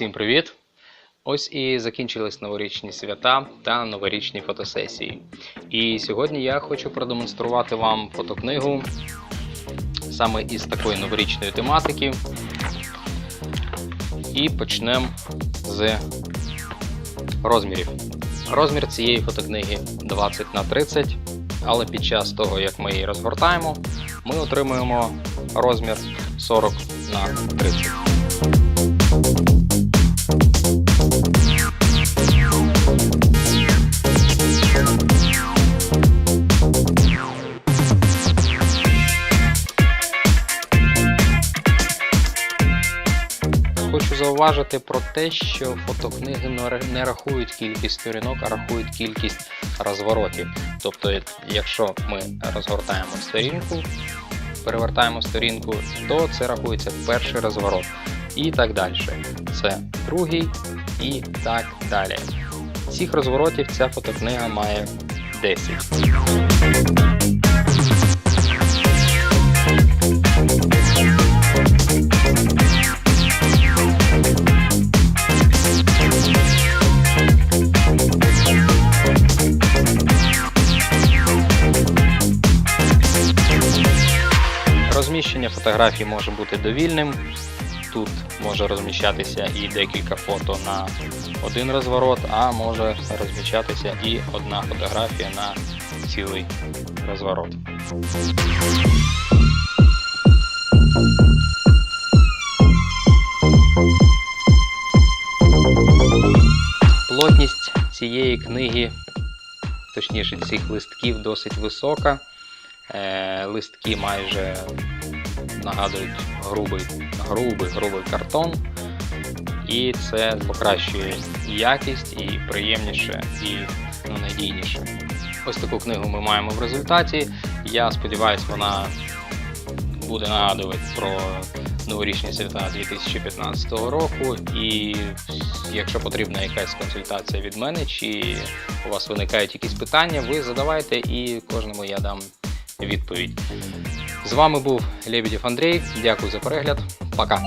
Всім привіт! Ось і закінчились новорічні свята та новорічні фотосесії. І сьогодні я хочу продемонструвати вам фотокнигу саме із такої новорічної тематики. І почнемо з розмірів. Розмір цієї фотокниги 20 на 30, але під час того, як ми її розгортаємо, ми отримуємо розмір 40 Хочу зауважити про те, що фотокниги не- рахують кількість сторінок, а рахують кількість розворотів. Тобто, якщо ми розгортаємо сторінку, перевертаємо сторінку, то це рахується перший розворот. І так далі. Це другий і так далі. Цих розворотів ця фотокнига має 10. Розміщення фотографій може бути довільним. Тут може розміщатися і декілька фото на один розворот, а може розміщатися і одна фотографія на цілий розворот. Плотність цієї книги, точніше цих листків, досить висока. Е, Листки майже нагадують грубий, грубий, грубий картон. І це покращує якість і приємніше, і ну, надійніше. Ось таку книгу ми маємо в результаті. Я сподіваюся, вона буде нагадувати про новорічні свята 2015 року. І якщо потрібна якась консультація від мене, чи у вас виникають якісь питання, ви задавайте і кожному я дам відповідь. З вами був Лебедєв Андрій. Дякую за перегляд. Пока.